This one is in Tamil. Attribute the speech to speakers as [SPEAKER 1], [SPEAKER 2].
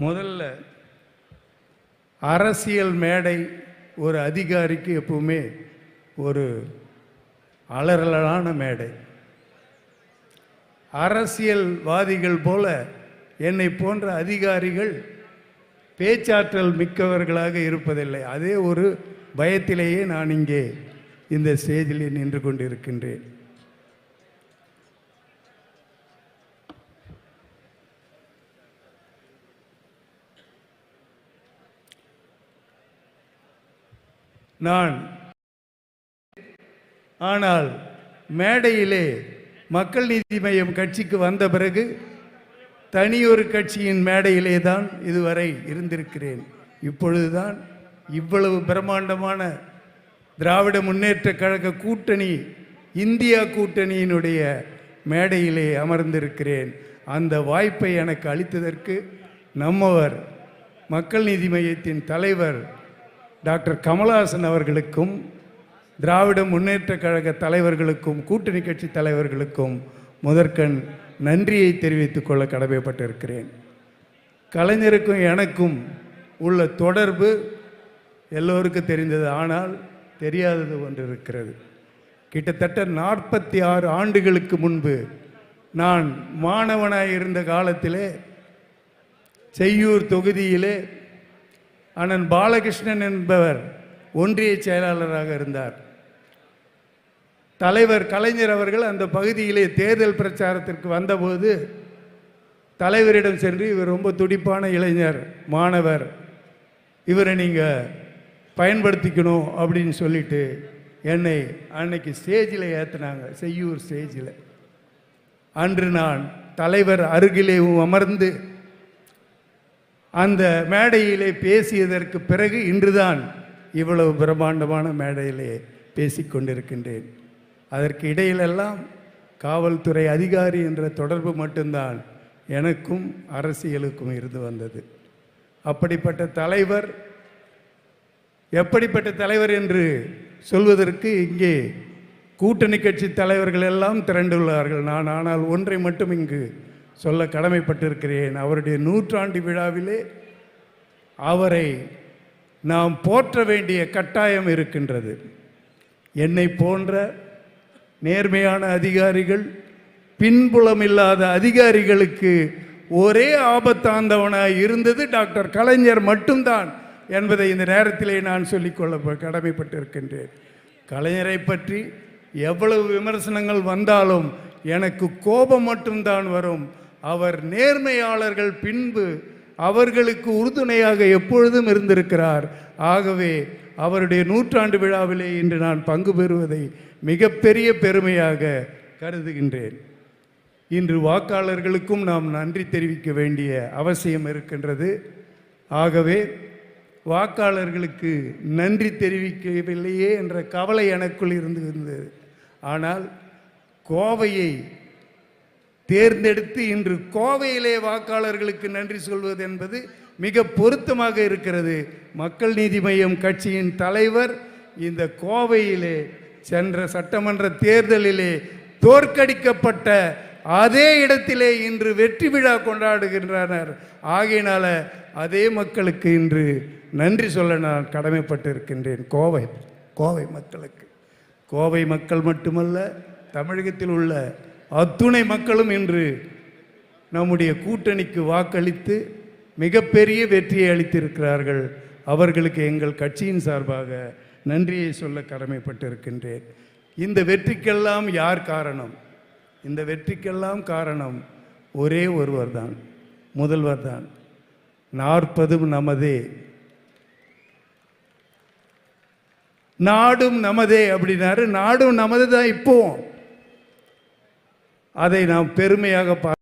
[SPEAKER 1] முதல்ல அரசியல் மேடை ஒரு அதிகாரிக்கு எப்பவுமே ஒரு அலறலான மேடை. அரசியல்வாதிகள் போல என்னை போன்ற அதிகாரிகள் பேச்சாற்றல் மிக்கவர்களாக இருப்பதில்லை. அதே ஒரு பயத்திலேயே நான் இங்கே இந்த ஸ்டேஜில் நின்று கொண்டிருக்கின்றேன். நான். ஆனால் மேடையிலே மக்கள் நீதி மையம் கட்சிக்கு வந்த பிறகு தனியொரு கட்சியின் மேடையிலே தான் இதுவரை இருந்திருக்கிறேன். இப்பொழுதுதான் இவ்வளவு பிரம்மாண்டமான திராவிட முன்னேற்ற கழக கூட்டணி இந்தியா கூட்டணியினுடைய மேடையிலே அமர்ந்திருக்கிறேன். அந்த வாய்ப்பை எனக்கு அளித்ததற்கு நம்மவர் மக்கள் நீதி மையத்தின் தலைவர் டாக்டர் கமலஹாசன் அவர்களுக்கும் திராவிட முன்னேற்ற கழக தலைவர்களுக்கும் கூட்டணி கட்சி தலைவர்களுக்கும் முதற்கண் நன்றியை தெரிவித்துக் கொள்ள கடமைப்பட்டிருக்கிறேன். கலைஞருக்கும் எனக்கும் உள்ள தொடர்பு எல்லோருக்கும் தெரிந்தது ஆனால் தெரியாதது ஒன்று இருக்கிறது கிட்டத்தட்ட நாற்பத்தி ஆறு ஆண்டுகளுக்கு முன்பு நான் மாணவனாய் இருந்த காலத்திலே செய்யூர் தொகுதியிலே அண்ணன் பாலகிருஷ்ணன் என்பவர் ஒன்றிய செயலாளராக இருந்தார். தலைவர் கலைஞர் அவர்கள் அந்த பகுதியிலே தேர்தல் பிரச்சாரத்திற்கு வந்தபோது தலைவரிடம் சென்று இவர் ரொம்ப துடிப்பான இளைஞர் மாணவர். இவரை நீங்கள் பயன்படுத்திக்கணும் அப்படின்னு சொல்லிட்டு என்னை அன்னைக்கு ஸ்டேஜில் ஏற்றினாங்க செய்யூர் ஸ்டேஜில். அன்று நான் தலைவர் அருகிலே அமர்ந்து அந்த மேடையிலே பேசியதற்கு பிறகு இன்றுதான் இவ்வளவு பிரம்மாண்டமான மேடையிலே பேசிக்கொண்டிருக்கின்றேன் அதற்கு இடையிலெல்லாம் காவல்துறை அதிகாரி என்ற தொடர்பு மட்டும்தான் எனக்கும் அரசியலுக்கும் இருந்து வந்தது. அப்படிப்பட்ட தலைவர் எப்படிப்பட்ட தலைவர் என்று சொல்வதற்கு இங்கே கூட்டணி கட்சி தலைவர்கள் எல்லாம் திரண்டுள்ளார்கள். நான் ஆனால் ஒன்றை மட்டும் இங்கு சொல்ல கடமைப்பட்டிருக்கிறேன். அவருடைய நூற்றாண்டு விழாவிலே அவரை நாம் போற்ற வேண்டிய கட்டாயம் இருக்கின்றது. என்னை போன்ற நேர்மையான அதிகாரிகள் பின்புலம் இல்லாத அதிகாரிகளுக்கு ஒரே ஆபத்தாந்தவனாய் இருந்தது டாக்டர் கலைஞர் மட்டும்தான் என்பதை இந்த நேரத்திலே நான் சொல்லிக்கொள்ள கடமைப்பட்டிருக்கின்றேன். கலைஞரை பற்றி எவ்வளவு விமர்சனங்கள் வந்தாலும் எனக்கு கோபம் மட்டும்தான் வரும். அவர் நேர்மையாளர்கள் பின்பு அவர்களுக்கு உறுதுணையாக எப்பொழுதும் இருந்திருக்கிறார். ஆகவே அவருடைய நூற்றாண்டு விழாவிலே இன்று நான் பங்கு பெறுவதை மிகப்பெரிய பெருமையாக கருதுகின்றேன். இன்று வாக்காளர்களுக்கும் நாம் நன்றி தெரிவிக்க வேண்டிய அவசியம் இருக்கின்றது. ஆகவே வாக்காளர்களுக்கு நன்றி தெரிவிக்கவில்லையே என்ற கவலை எனக்குள் இருந்து இருந்தது. ஆனால் கோவையை தேர்ந்தெடுத்து இன்று கோவையிலே வாக்காளர்களுக்கு நன்றி சொல்வது என்பது மிக பொருத்தமாக இருக்கிறது. மக்கள் நீதி மையம் கட்சியின் தலைவர் இந்த கோவையிலே சென்ற சட்டமன்ற தேர்தலிலே தோற்கடிக்கப்பட்ட அதே இடத்திலே இன்று வெற்றி விழா கொண்டாடுகின்றனர். ஆகையினால அதே மக்களுக்கு இன்று நன்றி சொல்ல நான் கடமைப்பட்டிருக்கின்றேன். கோவை கோவை மக்களுக்கு. கோவை மக்கள் மட்டுமல்ல தமிழகத்தில் உள்ள அத்துணை மக்களும் இன்று நம்முடைய கூட்டணிக்கு வாக்களித்து மிகப்பெரிய வெற்றியை அளித்திருக்கிறார்கள். அவர்களுக்கு எங்கள் கட்சியின் சார்பாக நன்றியை சொல்ல கடமைப்பட்டிருக்கின்றேன். இந்த வெற்றிக்கெல்லாம் யார் காரணம்? இந்த வெற்றிக்கெல்லாம் காரணம் ஒரே ஒருவர் தான் முதல்வர் தான். நாற்பதும் நமதே. நாடும் நமதே அப்படின்னாரு. நாடும் நமது தான் இப்போவும் அதை நாம் பெருமையாக பார்க்க